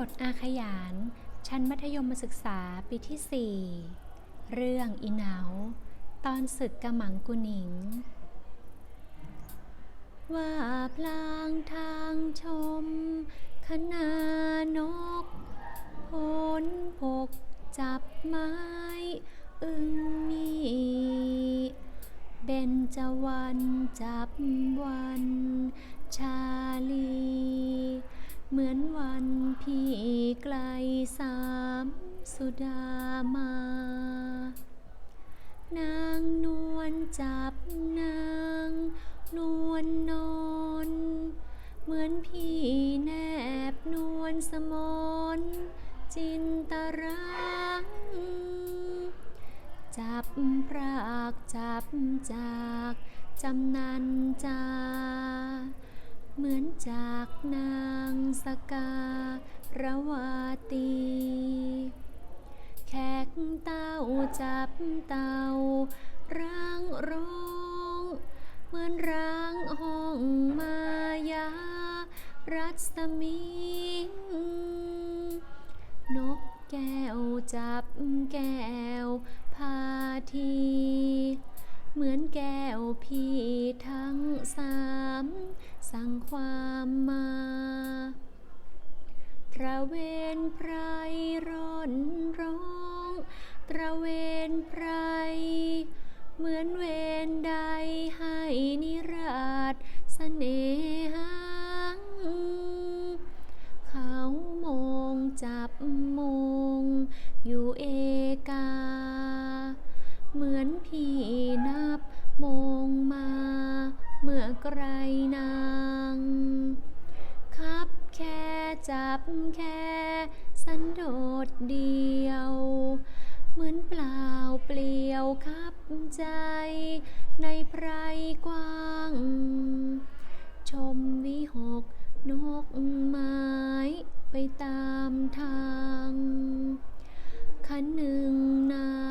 บทอาขยาน ชั้นมัธยมศึกษาปีที่ 4 เรื่องอีเหนาตอนศึกกระหมังกุหนิง ว่าพลางทางชมคณานกพลพกจับไม้ อึงมีเบนจวันจับวัน ชาลี เหมือนวันพี่ไกลสามสุดามา นางนวลจับนางนวลนอน เหมือนพี่แนบนวลสมนจินตรังจับพรากจับจากจำนันจา จากนางสการวาตี แขกเต้าจับเต้าร่างร้องเหมือนร่างห้องมายา รัศมี นกแก้วจับแก้วพาที เหมือนแก้วพี่ทั้งสามสั่งความมาตระเวนไพรร่อนร้องตระเวนไพรเหมือนเวนใดให้นิราชเสน่หาเขามองจับมงอยู่เอกา เหมือนพี่นับมงมา ไกลนางคับแค่จับแค่ สันโดดเดียว เหมือนเปล่าเปลี่ยวคับใจ ในไพรกว้าง ชมวิหกนกไม้ไปตามทาง ขันหนึ่งนา